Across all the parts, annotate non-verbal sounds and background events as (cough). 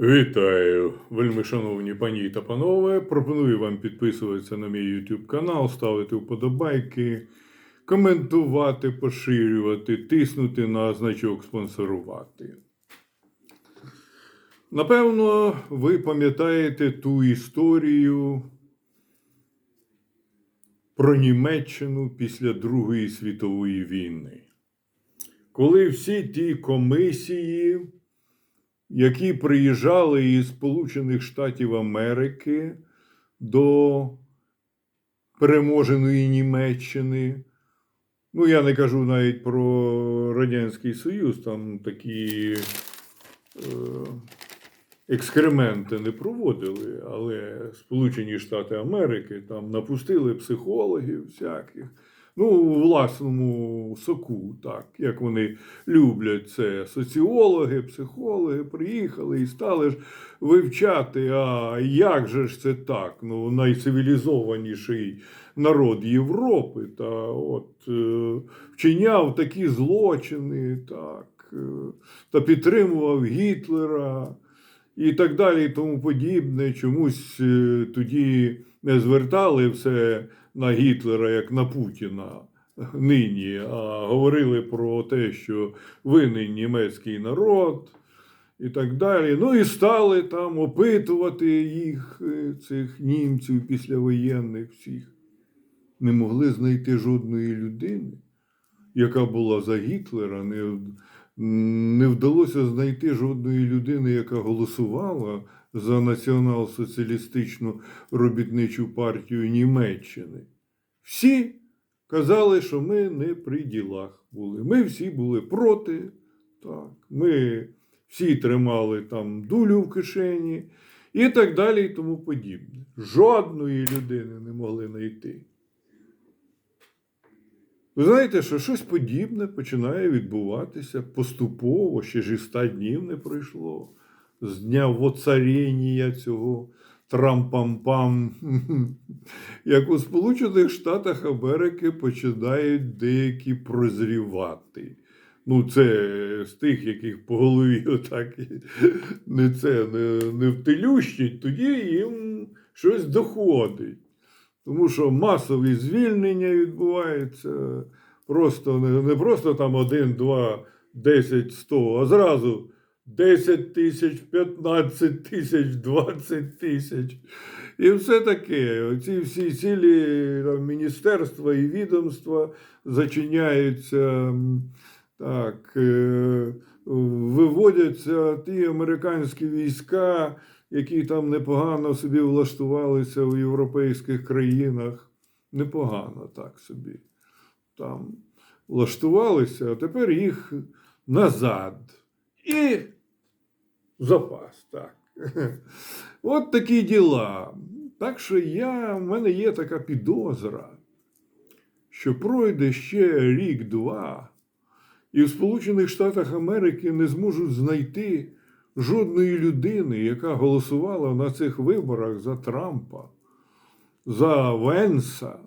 Вітаю, вельми шановні пані та панове. Пропоную вам підписуватися на мій YouTube канал, ставити вподобайки, коментувати, поширювати, тиснути на значок спонсорувати. Напевно, ви пам'ятаєте ту історію про Німеччину після Другої світової війни. Коли всі ті комісії які приїжджали із Сполучених Штатів Америки до переможеної Німеччини. Ну, я не кажу навіть про Радянський Союз, там такі е, екскременти не проводили, але Сполучені Штати Америки там напустили психологів всяких. Ну, у власному соку, так, як вони люблять це. Соціологи, психологи приїхали і стали ж вивчати, а як же ж це так? Ну, найцивілізованіший народ Європи, та от е, вчиняв такі злочини, так, е, та підтримував Гітлера і так далі, і тому подібне. Чомусь е, тоді не звертали все на Гітлера як на Путіна нині, а говорили про те, що винен німецький народ і так далі. Ну і стали там опитувати їх, е, цих німців післявоєнних всіх. Не могли знайти жодної людини, яка була за Гітлера. Не, не вдалося знайти жодної людини, яка голосувала за націонал-соціалістичну робітничу партію Німеччини. Всі казали, що ми не при ділах були. Ми всі були проти. Так, Ми всі тримали там дулю в кишені і так далі, і тому подібне. Жодної людини не могли знайти. Ви знаєте, що щось подібне починає відбуватися поступово, ще ж і ста днів не пройшло. З дня воцаріння цього трампам-пам, як у Сполучених Штатах Америки починають деякі прозрівати. Ну, це з тих, яких по голові отак не це не, не втелющить, тоді їм щось доходить. Тому що масові звільнення відбуваються просто не, не просто там один, два, десять, сто, а зразу 10 тисяч, 15 тисяч, 20 тисяч. І все таке. Оці всі цілі там, міністерства і відомства зачиняються, так, е, виводяться ті американські війська, які там непогано собі влаштувалися у європейських країнах. Непогано так собі. Там влаштувалися, а тепер їх назад. І в запас, так. (laughs) От такі діла. Так що я, в мене є така підозра, що пройде ще рік-два, і в Сполучених Штатах Америки не зможуть знайти жодної людини, яка голосувала на цих виборах за Трампа, за Венса.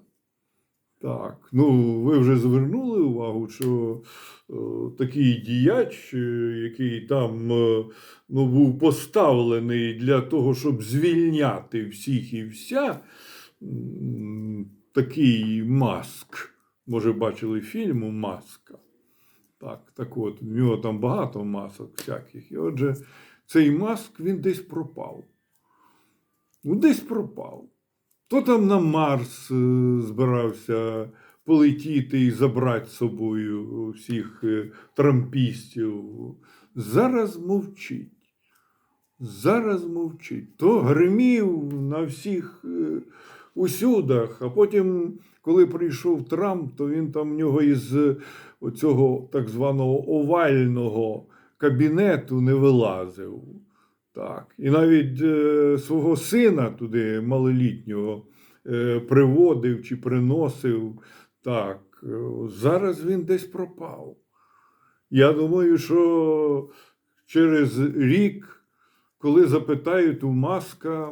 Так, ну ви вже звернули увагу, що е, такий діяч, е, який там е, ну, був поставлений для того, щоб звільняти всіх і вся, м, такий маск. Може, бачили фільм Маска. Так, так от, в нього там багато масок всяких. І отже, цей маск він десь пропав. Ну, десь пропав. То там на Марс е, збирався полетіти і забрати з собою всіх е, трампістів. Зараз мовчить. Зараз мовчить. То гримів на всіх е, усюдах, а потім, коли прийшов Трамп, то він там в нього із оцього так званого овального кабінету не вилазив. Так. І навіть е, свого сина туди малолітнього е, приводив чи приносив. Так. Е, зараз він десь пропав. Я думаю, що через рік, коли запитають у Маска,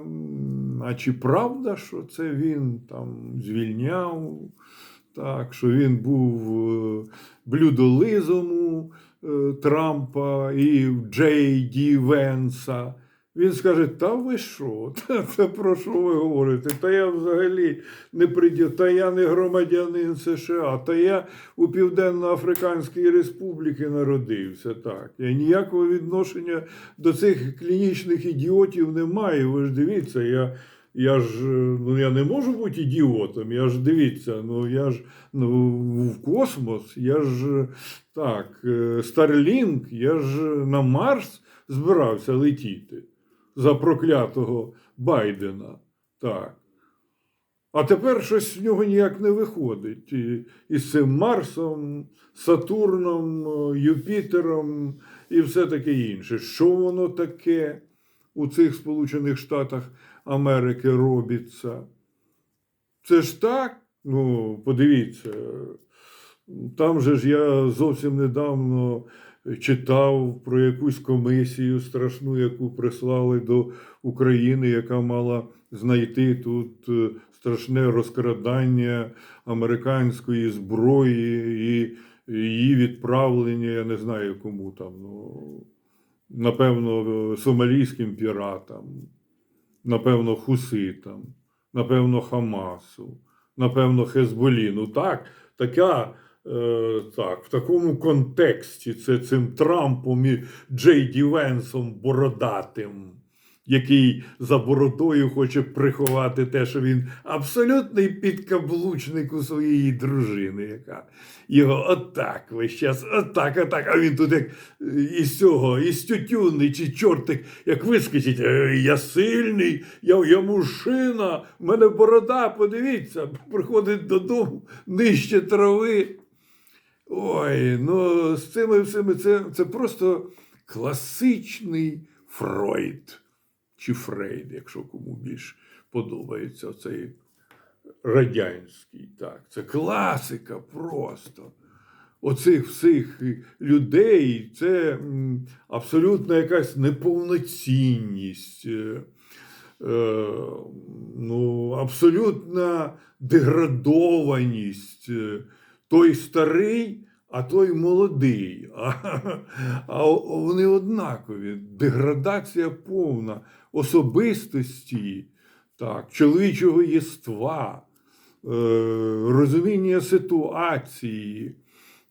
а чи правда, що це він там звільняв, так, що він був е, блюдолизом у е, Трампа і Джей Ді Венса. Він скаже: Та ви що? Та, та про що ви говорите? Та я взагалі не приділ, та я не громадянин США, та я у Південно-Африканській Республіці народився. Так. Я ніякого відношення до цих клінічних ідіотів не маю. Ви ж дивіться, я. Я ж е, ну я не можу бути ідіотом. Я ж дивіться, ну я ж ну, в космос, я ж е, так, Старлінг, я ж на Марс збирався летіти за проклятого Байдена. Так. А тепер щось в нього ніяк не виходить. І, і з цим Марсом, Сатурном, е, Юпітером і все таке інше. Що воно таке у цих Сполучених Штатах Америки робиться? Це ж так. Ну, подивіться, там же ж я зовсім недавно читав про якусь комісію страшну, яку прислали до України, яка мала знайти тут е, страшне розкрадання американської зброї і її відправлення, я не знаю кому там, ну, напевно, сомалійським піратам, напевно, хуситам, напевно, Хамасу, напевно, Хезболі. Ну так, така. Е, так, в такому контексті це цим Трампом і Джей Ді Венсом бородатим, який за бородою хоче приховати те, що він абсолютний підкаблучник у своєї дружини, яка його отак весь час, отак, отак. А він тут як е, із цього, із тютюнний чи чортик, як вискочить, «Е, я сильний, я, я мужчина, в мене борода, подивіться, приходить додому нижче трави. Ой, ну з цими всіми це, це просто класичний Фройд чи Фрейд, якщо кому більш подобається цей радянський. Так, це класика просто. Оцих всіх людей це м, абсолютно якась неповноцінність. е, е, ну, абсолютна деградованість. е, той старий, а той молодий. А, а вони однакові. Деградація повна особистості, так, чоловічого єства, е, розуміння ситуації.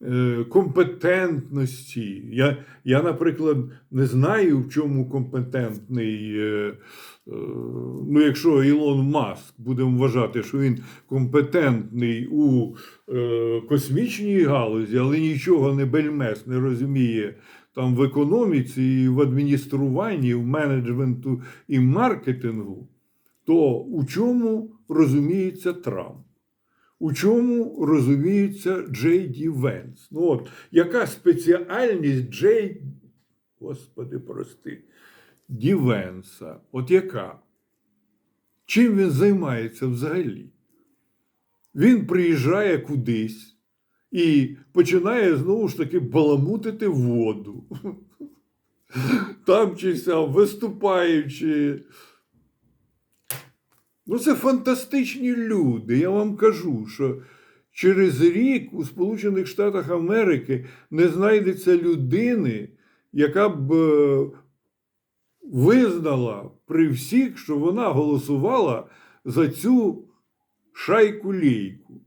Е, Компетентності. Я, я, наприклад, не знаю, в чому компетентний. е, е, Ну, якщо Ілон Маск будемо вважати, що він компетентний у космічній галузі, але нічого не бельмес не розуміє там в економіці, і в адмініструванні, в менеджменту і маркетингу, то у чому розуміється Трамп? У чому розуміється Джей Ді Венс? Ну от, яка спеціальність Джей, Господи, прости, Ді Венса? От яка? Чим він займається взагалі? Він приїжджає кудись і починає знову ж таки баламутити воду. (laughs) Там чи сям, виступаючи. Ну, це фантастичні люди. Я вам кажу, що через рік у Сполучених Штатах Америки не знайдеться людини, яка б е, визнала при всіх, що вона голосувала за цю шайку лейку.